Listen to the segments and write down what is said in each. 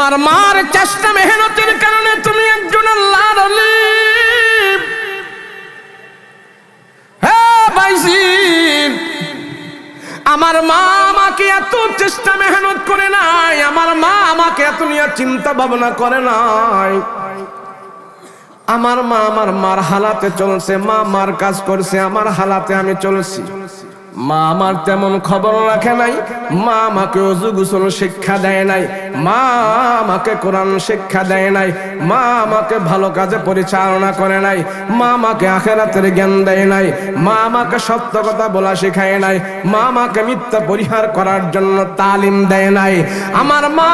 তোমার মার চেষ্টা মেহনতের কারণে তুমি একজন আল্লাহর আমার মা আমাকে এত চেষ্টা মেহনত করে নাই, আমার মা আমাকে এত নিয়ে চিন্তা ভাবনা করে নাই। আমার মা আমার মার হালাতে চলছে, মা মার কাজ করছে, আমার হালাতে আমি চলছি। মা আমার তেমন খবর রাখে নাই। মা আমাকে অজু গুসল শিক্ষা দেয় নাই। মা আমাকে কোরআন শিক্ষা দেয় নাই। মা আমাকে ভালো কাজে পরিচালনা করে নাই। মা আমাকে আখেরাতের জ্ঞান দেয় নাই। মা আমাকে সত্য কথা বলা শেখায় নাই। মা আমাকে মিথ্যা পরিহার করার জন্য তালিম দেয় নাই। আমার মা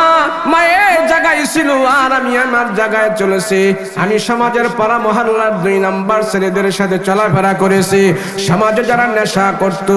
মায়ের ছিল আর আমি আমার জায়গায় চলেছি। আমি সমাজের পাড়া মহল্লার দুই নাম্বার ছেলেদের সাথে চলাফেরা করেছি। সমাজে যারা নেশা করত,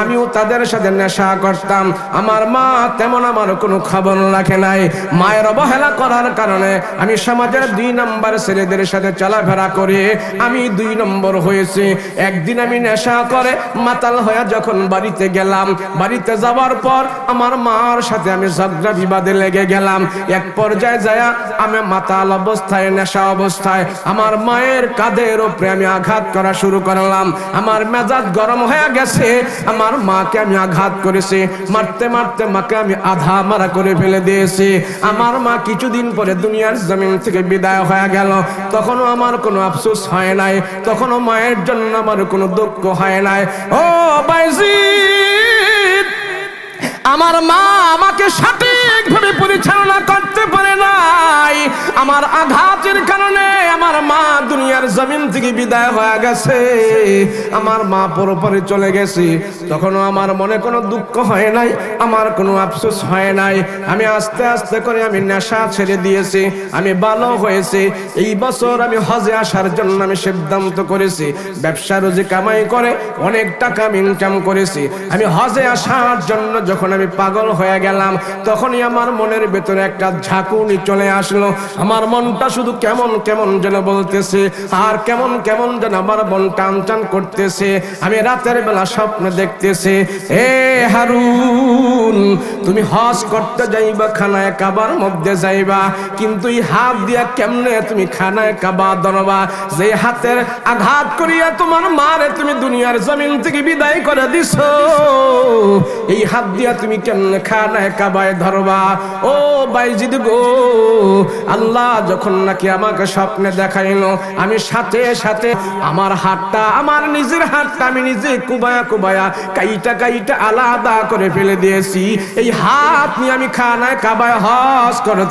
আমিও তাদের সাথে নেশা করতাম। আমার মা তেমন আমার কোনো খবর রাখে নাই। মায়ের অবহেলা করার কারণে আমি সমাজের দুই নাম্বার ছেলেদের সাথে চলাফেরা করে আমি দুই নম্বর হয়েছি। একদিন আমি নেশা করে মাতাল হয়ে যখন বাড়িতে গেলাম, বাড়িতে যাওয়ার পর আমার মার সাথে আমি ঝগড়া বিবাদে লেগে গেলাম। এক পর্যায়ে যায় আমি মাতাল অবস্থায়, নেশা অবস্থায়, আমার মায়ের কাঁধের উপরে আমি আঘাত করা শুরু করলাম। আমার মেজাজ গরম হয়ে গেছে, আমার মাকে আমি আঘাত করেছি। মারতে মারতে মাকে আমি আধা মারা করে ফেলে দিয়েছি। আমার মা কিছুদিন পরে দুনিয়ার জমিন থেকে বিদায় হয়ে গেল। তখনও আমার কোনো আফসোস হয় নাই, তখনও মায়ের জন্য আমার কোনো দুঃখ হয় নাই। ও বাইজি আমার মা আমাকে সঠিকভাবে পরিচালনা করতে পারে নাই। আমার আঘাতের কারণে আমার মা দুনিয়ার জমিন থেকে বিদায় হয়ে গেছে। আমার মা পরপরে চলে গেছে। তখনও আমার মনে কোনো দুঃখ হয় নাই, আমার কোনো আফসোস হয় নাই। আমি আস্তে আস্তে করে আমি নেশা ছেড়ে দিয়েছি, আমি ভালো হয়েছে। এই বছর আমি হজে আসার জন্য আমি সিদ্ধান্ত করেছি, ব্যবসা রোজি কামাই করে অনেক টাকা আমি ইনকাম করেছি। আমি হজে আসার জন্য যখন আমি পাগল হয়ে গেলাম, তখনই আমার মনের ভেতরে একটা ঝাঁকুনি চলে আসলো। আমার মনটা শুধু কেমন কেমন যেন বলতেছে, আর কেমন কেমন যেন আমার মন টান টান করতেছে। আমি রাতের বেলা স্বপ্ন দেখতেছে, এ হারুন তুমি হজ করতে যাইবা, খানায় কাবার মধ্যে যাইবা। কিন্তু এই হাত দিয়া কেমনে তুমি খানায় কাবা ধরবা? যে হাতের আঘাত করিয়া তোমার মারে তুমি দুনিয়ার জমিন থেকে বিদায় করে দিছো। এই হাত দিয়া তুমি কেমনে খানায় কাবায় ধরবা? ও বাইজিদ গো, আল্লাহ যখন নাকি আমাকে স্বপ্নে দেখাইলো, আমি সাথে সাথে আমার হাতটা, আমার নিজের হাতটা আমি নিজে কুবায়া কুবায়া কাইটা কাইটা আলাদা করে ফেলে দিয়েছি। এই হাত নিয়ে আমি খানায় কাবায় হজ করতে